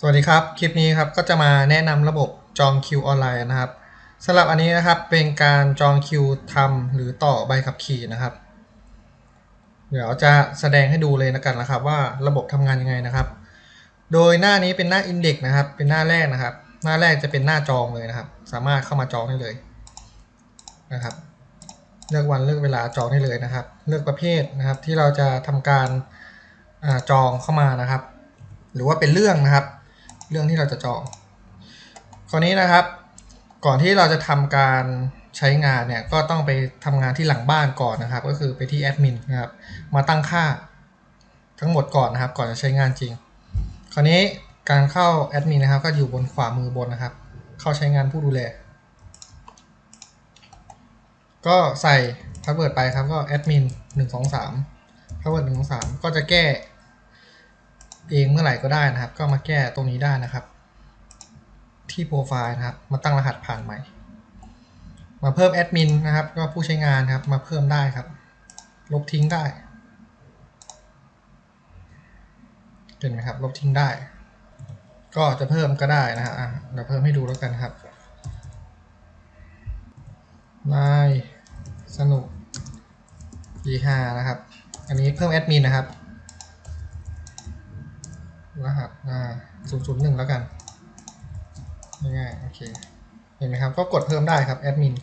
สวัสดีครับ คลิปนี้ครับก็จะมาแนะนำระบบจองคิวออนไลน์นะครับสำหรับอันนี้นะครับเป็นการจองคิวทำหรือต่อใบขับขี่นะครับ เดี๋ยวจะแสดงให้ดูเลยนะกันนะครับ ว่าระบบทำงานยังไงนะครับ โดยหน้านี้เป็นหน้าอินเด็กนะครับ เป็นหน้าแรกนะครับ หน้าแรกจะเป็นหน้าจองเลยนะครับ สามารถเข้ามาจองได้เลยนะครับ เลือกวันเลือกเวลาจองได้เลยนะครับ เลือกประเภทนะครับที่เราจะทำการอจองเข้ามานะครับ หรือว่าเป็นเรื่องนะครับ เรื่องที่เราจะจองคราวนี้นะครับ ก่อนที่เราจะทำการใช้งานเนี่ยก็ต้องไปทำงานที่หลังบ้านก่อนนะครับ ก็คือไปที่แอดมินนะครับมาตั้งค่าทั้งหมดก่อนนะครับ ก่อนจะใช้งานจริง คราวนี้การเข้าแอดมินนะครับ ก็อยู่บนขวามือบนนะครับ เข้าใช้งานผู้ดูแล ก็ใส่พาสเวิร์ดไปครับก็แอดมินหนึ่งสองสามพาสเวิร์ดหนึ่งสองสามก็จะแก้ เองเมื่อไหร่ก็ได้นะครับ ก็มาแก้ตรงนี้ได้นะครับ ที่โปรไฟล์นะครับ มาตั้งรหัสผ่านใหม่ มาเพิ่มแอดมินนะครับ ก็ผู้ใช้งานครับ มาเพิ่มได้ครับ ลบทิ้งได้เห็นไหมครับ ลบทิ้งได้ ก็จะเพิ่มก็ได้นะฮะเดี๋ยวเพิ่มให้ดูแล้วกันครับนายสนุก G5 นะครับ อันนี้เพิ่มแอดมินนะครับ รหัสอ่าศูนย์ศูนย์หนึ่งแล้วกันง่ายๆโอเคเห็นไหมครับก็กดเพิ่มได้ครับแอดมิน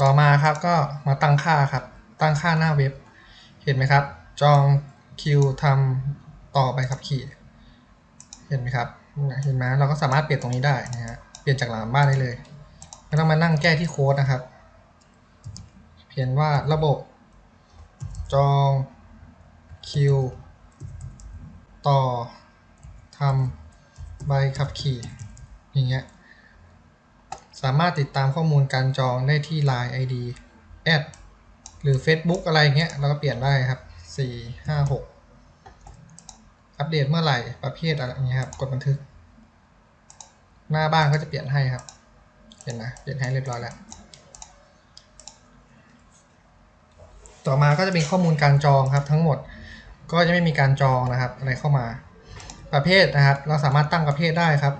ต่อมาครับก็มาตั้งค่าครับ ตั้งค่าหน้าเว็บ เห็นไหมครับ จองคิวทำต่อไปครับขี่ เห็นไหมครับ เห็นไหมเราก็สามารถเปลี่ยนตรงนี้ได้นะฮะ เปลี่ยนจากหลังบ้านได้เลย ไม่ต้องมานั่งแก้ที่โค้ดนะครับ เพียงว่าระบบ จอง คิว ต่อทำใบขับขี่ อย่างเงี้ย สามารถติดตามข้อมูลการจองได้ที่ Line ID แอดหรือ Facebook อะไรเงี้ย เราก็เปลี่ยนได้ครับ 4 5 6 อัปเดตเมื่อไหร่ ประเภทอะไรเงี้ยครับ กดบันทึก หน้าบ้านก็จะเปลี่ยนให้ครับ เห็นไหมเปลี่ยนให้เรียบร้อยแล้วต่อมาก็จะเป็นข้อมูลการจองครับทั้งหมด ก็จะไม่มีการจองนะครับอะไรเข้ามา ประเภทนะครับ เราสามารถตั้งประเภทได้ครับ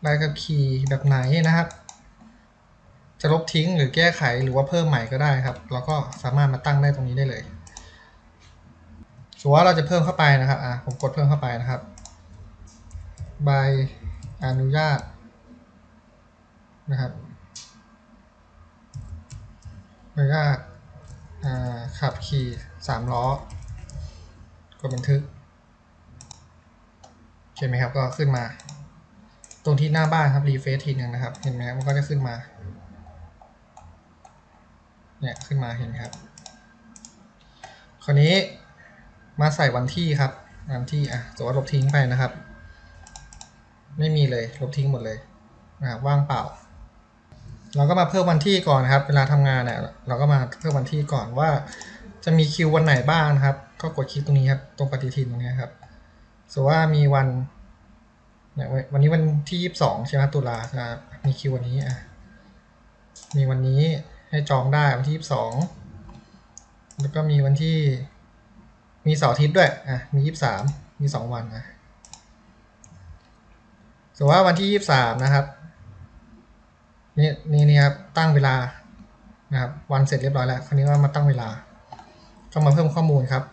ใบขับขี่แบบไหนนะครับ จะลบทิ้งหรือแก้ไขหรือว่าเพิ่มใหม่ก็ได้ครับ เราก็สามารถมาตั้งได้ตรงนี้ได้เลยสมมติว่าเราจะเพิ่มเข้าไปนะครับอะผมกดเพิ่มเข้าไปนะครับ ใบอนุญาตนะครับใบอนุญาตขับขี่สามล้อ ดบันทึกเห็นไหมครับก็ขึ้นมา ตรงที่หน้าบ้านครับรีเฟซทีหนึ่งนะครับ เห็นไหมครับมันก็จะขึ้นมาเนี่ยขึ้นมาเห็นครับ คราวนี้มาใส่วันที่ครับวันที่อะสมมติว่าลบทิ้งไปนะครับ ไม่มีเลยลบทิ้งหมดเลยนะครับว่างเปล่า เราก็มาเพิ่มวันที่ก่อนนะครับ เวลาทำงานเนี่ยเราก็มาเพิ่มวันที่ก่อนว่า จะมีคิววันไหนบ้างนะครับ ก็กดคลิกตรงนี้ครับ ตรงปฏิทินตรงนี้ครับสมมติว่ามีวันวันนี้วันที่ยี่สิบสองใช่ไหมตุลาครับมีคิววันนี้อะมีวันนี้ให้จองได้วันที่ยี่สิบสองแล้วก็มีวันที่มีเสาร์อาทิตย์ด้วยอะมียี่สิบสามมีสองวันอะสมมติว่าวันที่ยี่สิบสามนะครับนี่นี่นี่ครับตั้งเวลานะครับวันเสร็จเรียบร้อยแล้วคราวนี้ว่ามาตั้งเวลา ก็มาเพิ่มข้อมูลครับ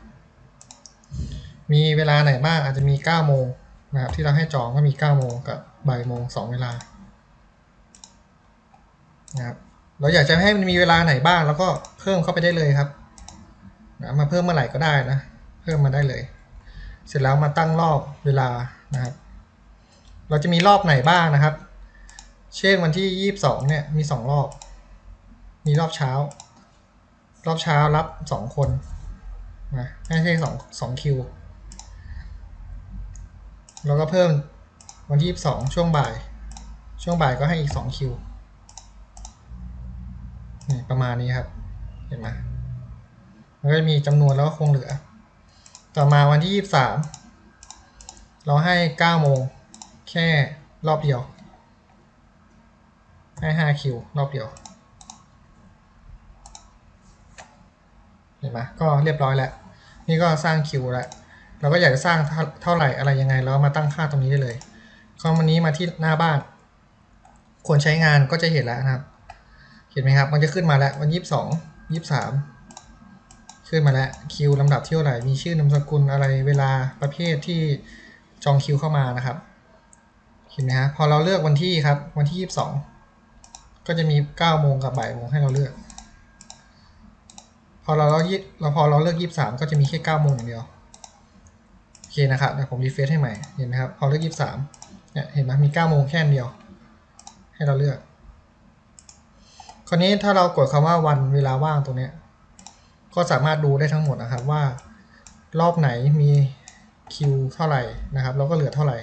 มีเวลาไหนบ้างอาจจะมี 9 โมงนะครับที่เราให้จองก็มี 9 โมงกับบ่ายโมง 2 เวลานะครับเราอยากจะให้มันมีเวลาไหนบ้างแล้วก็เพิ่มเข้าไปได้เลยครับนะมาเพิ่มเมื่อไหร่ก็ได้นะ เพิ่มมาได้เลย เสร็จแล้วมาตั้งรอบเวลานะครับ เราจะมีรอบไหนบ้างนะครับ เช่นวันที่ 22 เนี่ยมี 2 รอบ มีรอบเช้า รอบเช้ารับ 2 คน นะไม่ใช่สองสองคิว แล้วก็เพิ่มวันที่สองช่วงบ่าย ช่วงบ่ายก็ให้อีกสองคิวนี่ประมาณนี้ครับ เห็นไหมมันก็จะมีจำนวนแล้วก็คงเหลือ ต่อมาวันที่ยี่สามเราให้เก้าโมงแค่รอบเดียว ให้ห้าคิวรอบเดียว เห็นไหมก็เรียบร้อยแล้ว นี่ก็สร้างคิวแล้วเราก็อยากจะสร้างเท่าไหร่อะไรยังไงเรามาตั้งค่าตรงนี้ได้เลยคอมวันนี้มาที่หน้าบ้าน คนใช้งานก็จะเห็นแล้วนะครับ เห็นไหมครับ มันจะขึ้นมาแล้ววันยี่สิบสองยี่สามขึ้นมาแล้วคิวลำดับที่เท่าไหร่มีชื่อนามสกุลอะไรเวลาประเภทที่จองคิวเข้ามานะครับ เห็นไหมฮะพอเราเลือกวันที่ครับ วันที่ยี่สิบสองก็จะมีเก้าโมงกับบ่ายโมงให้เราเลือก อเราเราพอเราเลือกยี่สิบสามก็จะมีแค่เก้าโมงอย่างเดียวโอเคนะครับเดี๋ยวผมรีเฟรชให้ใหม่เห็นไหมครับพอเลือกยี่สิบสามเนี่ยเห็นไหมมีเก้าโมงแค่นเดียว ให้เราเลือก คราวนี้ถ้าเรากดคำว่าวันเวลาว่างตรงนี้ก็สามารถดูได้ทั้งหมดนะครับว่ารอบไหนมีคิวเท่าไหร่นะครับแล้วก็เหลือเท่าไหร่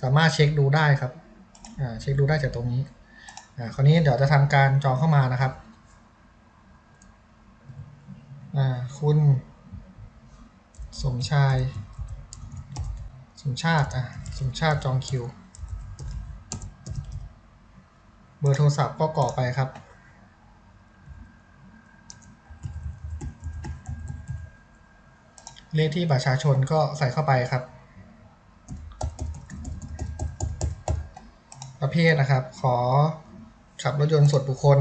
สามารถเช็คดูได้ครับเช็คดูได้จากตรงนี้คราวนี้เดี๋ยวจะทำการจองเข้ามานะครับ อ่าคุณ สมชาย สมชาติอะสมชาติจองคิว เบอร์โทรศัพท์ก็กรอกไปครับ เลขที่บัตรประชาชนก็ใส่เข้าไปครับ ประเภทนะครับ ขอขับรถยนต์ส่วนบุคคล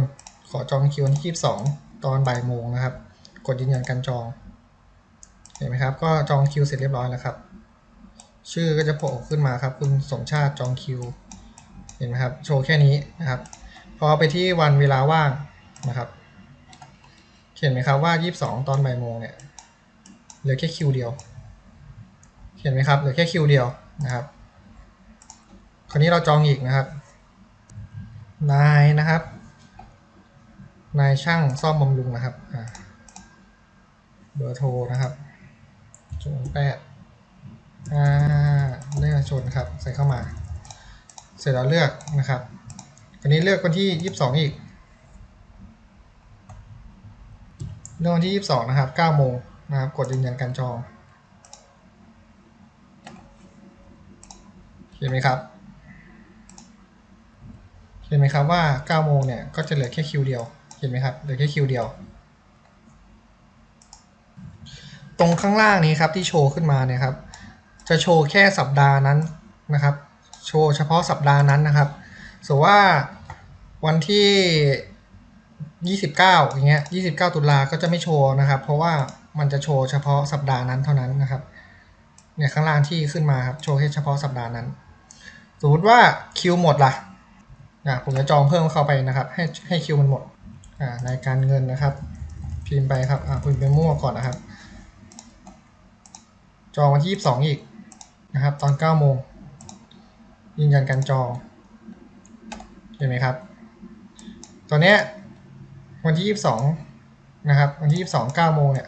ขอจองคิววันที่22 ตอนบ่ายโมงนะครับ กดยืนยันการจอง เห็นไหมครับ ก็จองคิวเสร็จเรียบร้อยแล้วครับ ชื่อก็จะโผล่ขึ้นมาครับ คุณสมชาติจองคิว เห็นไหมครับ โชว์แค่นี้นะครับ พอไปที่วันเวลาว่างนะครับ เห็นไหมครับว่า 22 ตอนบ่ายโมงเนี่ย เหลือแค่คิวเดียว เห็นไหมครับ เหลือแค่คิวเดียวนะครับ คราวนี้เราจองอีกนะครับ นายนะครับนายช่างซ่อมบำรุงนะครับอ่า เบอร์โทรนะครับศูนย์แปดอ่าเลขประชาชนครับ ใส่เข้ามา เสร็จแล้วเลือกนะครับคราวนี้เลือกวันที่ยี่สิบสองอีกเลือกวันที่ยี่สิบสองนะครับเก้าโมงนะครับ กดยืนยันการจองเห็นไหมครับเห็นไหมครับว่า9โมงเนี่ยก็จะเหลือแค่คิวเดียว เห็นไหมครับ เหลือแค่คิวเดียว ตรงข้างล่างนี้ครับที่โชว์ขึ้นมาเนี่ยครับ จะโชว์แค่สัปดาห์นั้นนะครับ โชว์เฉพาะสัปดาห์นั้นนะครับสมมติว่าวันที่ 29อย่างเงี้ย29 ตุลาก็จะไม่โชว์นะครับ เพราะว่ามันจะโชว์เฉพาะสัปดาห์นั้นเท่านั้นนะครับเนี่ยข้างล่างที่ขึ้นมาครับโชว์แค่เฉพาะสัปดาห์นั้น สมมติว่าคิวหมดล่ะอะผมจะจองเพิ่มเข้าไปนะครับ ให้ให้คิวมันหมดอ่าในการเงินนะครับ พิมพ์ไปครับอ่าพิมพ์ไปมั่วก่อนนะครับ จองวันที่ 22 อีกนะครับ ตอน 9 โมง ยืนยันการจอง เห็นไหมครับ ตอนนี้วันที่ 22 นะครับ วันที่ 22 9 โมงเนี่ย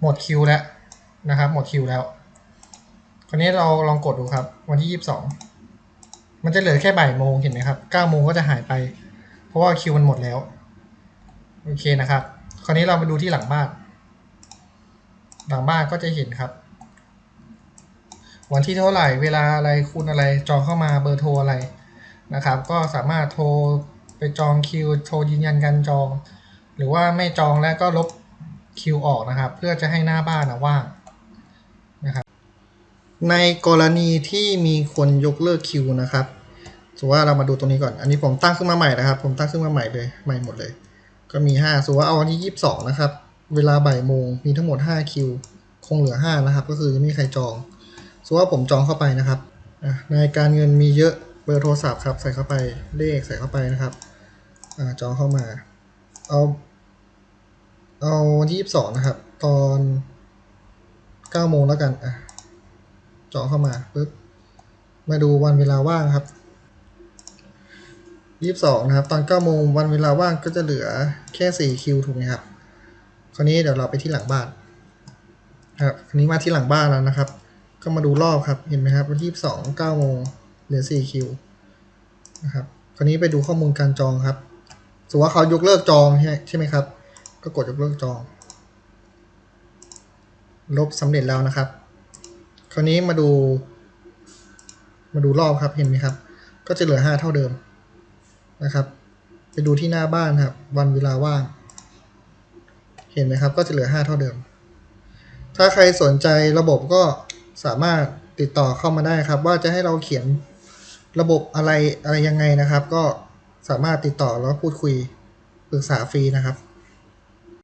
หมดคิวแล้วนะครับ หมดคิวแล้ว คราวนี้เราลองกดดูครับ วันที่ 22 มันจะเหลือแค่บ่ายโมงเห็นไหมครับ 9 โมงก็จะหายไป เพราะว่าคิวมันหมดแล้ว โอเคนะครับ คราวนี้เรามาดูที่หลังบ้าน หลังบ้านก็จะเห็นครับ วันที่เท่าไหร่เวลาอะไรคุณอะไรจองเข้ามาเบอร์โทรอะไรนะครับ ก็สามารถโทรไปจองคิวโทรยืนยันการจอง หรือว่าไม่จองแล้วก็ลบคิวออกนะครับ เพื่อจะให้หน้าบ้านนะว่างในกรณีที่มีคนยกเลิกคิวนะครับสมมติว่าเรามาดูตรงนี้ก่อน อันนี้ผมตั้งขึ้นมาใหม่นะครับ ผมตั้งขึ้นมาใหม่เลยใหม่หมดเลย ก็มี5สมมติว่าเอาวันที่22นะครับ เวลาบ่ายโมงมีทั้งหมด5คิว คงเหลือ5นะครับ ก็คือยังไม่มีใครจอง สมมติว่าผมจองเข้าไปนะครับในการเงินมีเยอะเบอร์โทรศัพท์ครับใส่เข้าไปเลขใส่เข้าไปนะครับอจองเข้ามาเอาเอาวันที่22นะครับ ตอน9โมงแล้วกันอะจาะเข้ามาปุ๊บมาดูวันเวลาว่างครับยี่สิบสองนะครับ ตอนเก้าโมงวันเวลาว่างก็จะเหลือแค่สี่คิวถูกไหมครับ คราวนี้เดี๋ยวเราไปที่หลังบ้านครับ คราวนี้มาที่หลังบ้านแล้วนะครับ ก็มาดูรอบครับ เห็นไหมครับ วันที่สองเก้าโมงเหลือสี่คิวนะครับคราวนี้ไปดูข้อมูลการจองครับสมมติว่าเขายกเลิกจองใช่ไหมครับ ก็กดยกเลิกจอง ลบสำเร็จแล้วนะครับ คราวนี้มาดู มาดูรอบครับเห็นไหมครับ ก็จะเหลือห้าเท่าเดิมนะครับ ไปดูที่หน้าบ้านครับ วันเวลาว่าง เห็นไหมครับ ก็จะเหลือห้าเท่าเดิม ถ้าใครสนใจระบบก็ สามารถติดต่อเข้ามาได้ครับ ว่าจะให้เราเขียนระบบอะไรอะไรยังไงนะครับ ก็สามารถติดต่อแล้วพูดคุยปรึกษาฟรีนะครับ